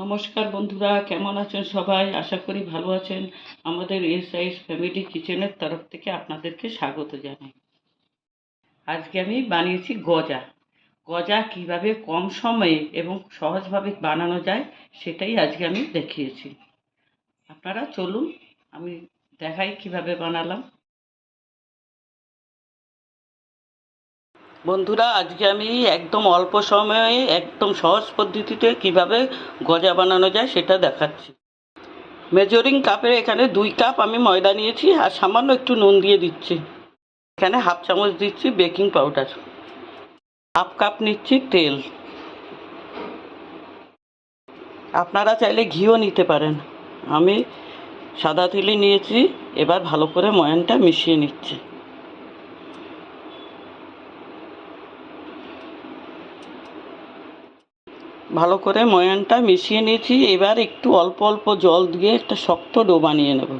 নমস্কার বন্ধুরা, কেমন আছেন সবাই? আশা করি ভালো আছেন। আমাদের এস আইস ফ্যামিলি কিচেনের তরফ থেকে আপনাদেরকে স্বাগত জানাই। আজকে আমি বানিয়েছি গজা। গজা কীভাবে কম সময়ে এবং সহজভাবে বানানো যায় সেটাই আজকে আমি দেখিয়েছি। আপনারা চলুন, আমি দেখাই কীভাবে বানালাম। বন্ধুরা, আজকে আমি একদম অল্প সময়ে, একদম সহজ পদ্ধতিতে কীভাবে গজা বানানো যায় সেটা দেখাচ্ছি। মেজরিং কাপের এখানে দুই কাপ আমি ময়দা নিয়েছি আর সামান্য একটু নুন দিয়ে দিচ্ছি। এখানে হাফ চামচ দিচ্ছি বেকিং পাউডার। হাফ কাপ নিচ্ছি তেল। আপনারা চাইলে ঘিও নিতে পারেন। আমি সাদা তেলই নিয়েছি, এবার ভালো করে ময়ানটা মিশিয়ে নিচ্ছি। ভালো করে ময়ানটা মিশিয়ে নিয়েছি। এবার একটু অল্প অল্প জল দিয়ে একটা শক্ত ডো বানিয়ে নেব।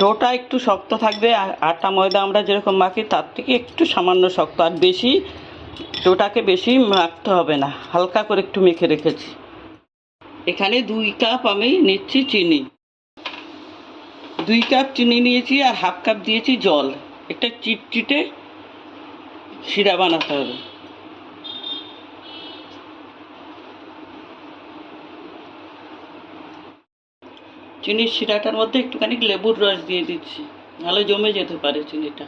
ডোটা একটু শক্ত থাকবে আটা ময়দা আমরা যেরকম মাখি তার থেকে একটু সামান্য শক্ত, আর বেশি ডোটাকে বেশি মাখতে হবে না। হালকা করে একটু মেখে রেখেছি। এখানে দুই কাপ আমি নিচ্ছি চিনি। দুই কাপ চিনি নিয়েছি আর হাফ কাপ দিয়েছি জল। একটা চিটচিটে শিরা বানাতে হবে। চিনির শিরাটার মধ্যে একটুখানি লেবুর রস দিয়ে দিচ্ছি, নাহলে জমে যেতে পারে চিনিটা।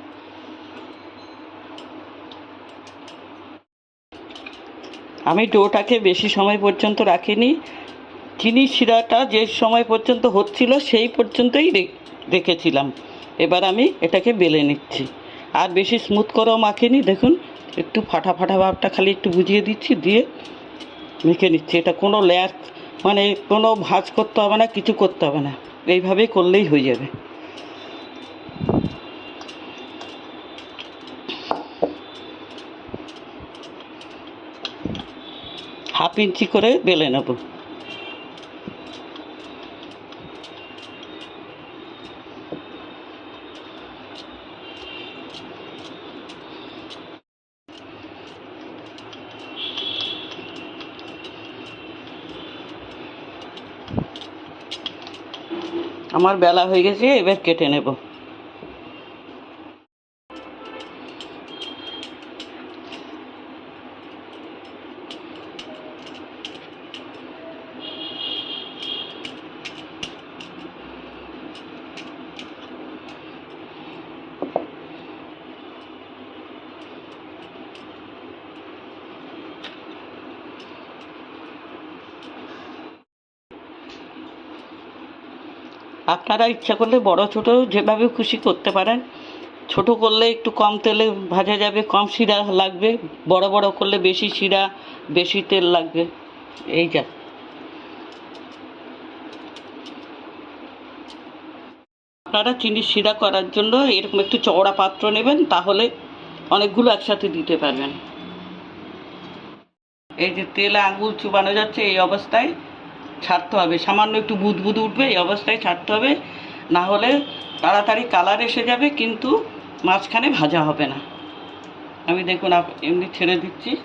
আমি ডোটাকে বেশি সময় পর্যন্ত রাখিনি। চিনির শিরাটা যে সময় পর্যন্ত হচ্ছিল, সেই পর্যন্তই রেখেছিলাম। এবার আমি এটাকে বেলে নিচ্ছি। আর বেশি স্মুথ করেও মাখিনি। দেখুন, একটু ফাটা ফাটা ভাবটা খালি একটু বুঝিয়ে দিচ্ছি, দিয়ে মেখে নিচ্ছি। এটা কোনো লেয়ার মানে কোনো ভাঁজ করতে হবে না, কিছু করতে হবে না। এইভাবেই করলেই হয়ে যাবে। হাফ ইঞ্চি করে বেলে নেব। আমার বেলা হয়ে গেছে এবার কেটে নেব। আপনারা ইচ্ছা করলে বড় ছোট যেভাবে খুশি করতে পারেন। ছোট করলে একটু কম তেলে ভাজা যাবে, কম শিরা লাগবে। বড় বড় করলে বেশি শিরা, বেশি তেল লাগবে। এই যা। আপনারা চিনি শিরা করার জন্য এরকম একটু চওড়া পাত্র নেবেন, তাহলে অনেকগুলো একসাথে দিতে পারবেন। এই যে তেলে আঙুল চুবানো যাচ্ছে এই অবস্থায়। ছাড়তে হবে। সামান্য একটু বুদবুদ উঠবে, এই অবস্থায় ছাড়তে হবে। না হলে তাড়াতাড়ি কালার এসে যাবে, কিন্তু মাঝখানে ভাজা হবে না। আমি দেখুন এমনি ছেড়ে দিচ্ছি।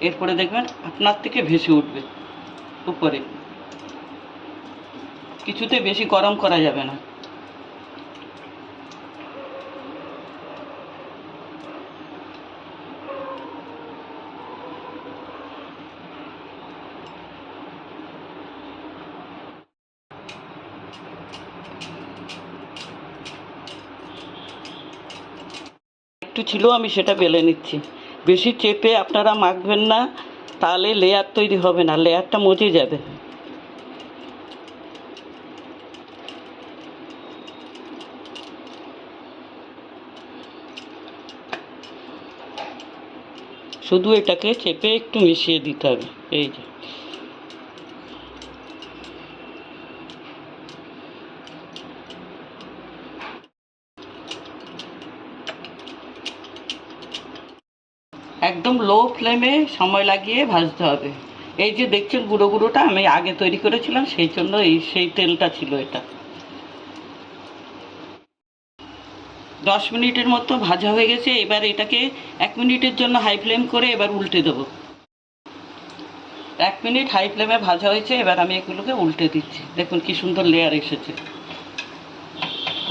এরপরে দেখবেন আপনার থেকে ভেসে উঠবে উপরে। কিছুতে বেশি গরম করা যাবে না। একটু ছিল, আমি সেটা বেলে নিচ্ছি। বেশি চেপে আপনারা মাখবেন না, তাহলে লেয়ার তৈরি হবে না লেয়ারটা মজে যাবে। শুধু এটাকে চেপে একটু মিশিয়ে দিতে হবে, এই যে। একদম লো ফ্লেমে সময় লাগিয়ে ভাজতে হবে। এই যে দেখছেন গুঁড়ো গুঁড়োটা, আমি আগে তৈরি করেছিলাম, সেই জন্য এই, সেই তেলটা ছিল এটা। দশ মিনিটের মতো ভাজা হয়ে গেছে, এবার এটাকে এক মিনিটের জন্য হাই ফ্লেম করে এবার উল্টে দেবো। এক মিনিট হাই ফ্লেমে ভাজা হয়েছে, এবার আমি এগুলোকে উল্টে দিচ্ছি। দেখুন কি সুন্দর লেয়ার এসেছে।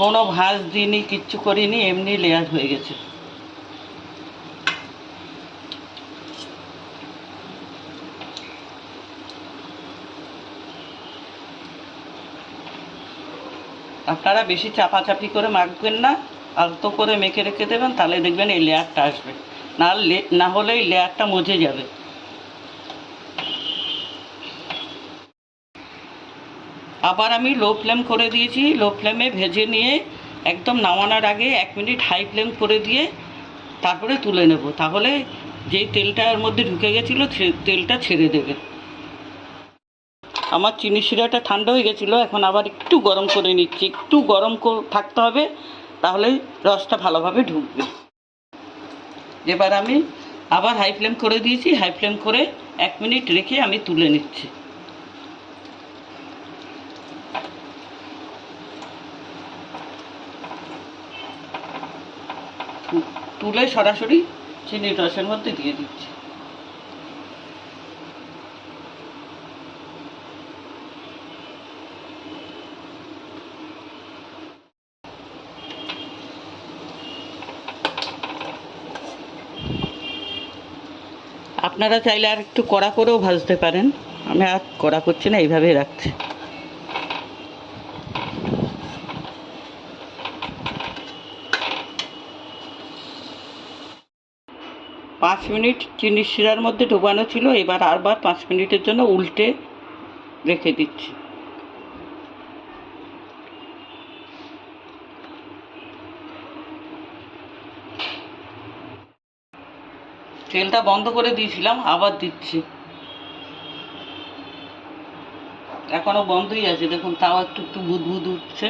কোনো ভাজ দিইনি, কিচ্ছু করিনি, এমনি লেয়ার হয়ে গেছে। আপনারা বেশি চাপাচাপি করে মাখবেন না, আলতো করে মেখে রেখে দেবেন, তাহলে দেখবেন এই লেয়ারটা আসবে। না না হলে এই লেয়ারটা মজে যাবে। আবার আমি লো ফ্লেম করে দিয়েছি, লো ফ্লেমে ভেজে নিয়ে একদম নামানোর আগে এক মিনিট হাই ফ্লেম করে দিয়ে তারপরে তুলে নেব। তাহলে যেই তেলটা এর মধ্যে ঢুকে গেছিল তেলটা ছেড়ে দেবে। আমার চিনি শিরাটা ঠান্ডা হয়ে গেছিল, এখন আবার একটু গরম করে নিচ্ছি। একটু গরম থাকতে হবে, তাহলে রসটা ভালোভাবে ঢুকবে। এবার আমি আবার হাই ফ্লেম করে দিয়েছি হাই ফ্লেম করে এক মিনিট রেখে আমি তুলে নিচ্ছি। তুলে সরাসরি চিনির রসের মধ্যে দিয়ে দিচ্ছি। আপনারা চাইলে আর একটু কড়া করেও ভাজতে পারেন। আমি আর কড়া করছি না, এইভাবেই রাখছি। পাঁচ মিনিট চিনি শিরার মধ্যে ডোবানো ছিল, এবার আরবার পাঁচ মিনিটের জন্য উল্টে রেখে দিচ্ছি। তেলটা বন্ধ করে দিয়েছিলাম, আবার দিচ্ছি। এখনও বন্ধই আছে, দেখুন তাও একটু একটু বুদবুদ উঠছে।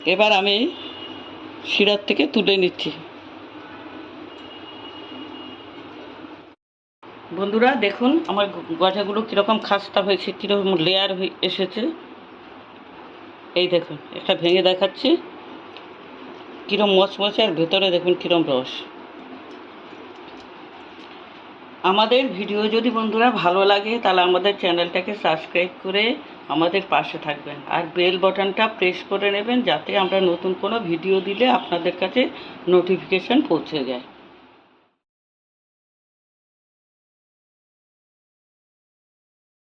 এবার আমি শিরার থেকে তুলে নিচ্ছি। বন্ধুরা, দেখুন আমার গজাগুলো কীরকম খাস্তা হয়েছে, কীরকম লেয়ার হয়ে এসেছে। এই দেখুন, একটা ভেঙে দেখাচ্ছি। কীরম মচমচে আর ভেতরে দেখুন কীরম রস। আমাদের ভিডিও যদি বন্ধুরা ভালো লাগে, তাহলে আমাদের চ্যানেলটাকে সাবস্ক্রাইব করে আমাদের পাশে থাকবেন। আর বেল বটনটা প্রেস করে নেবেন, যাতে আমরা নতুন কোনো ভিডিও দিলে আপনাদের কাছে নোটিফিকেশান পৌঁছে যায়।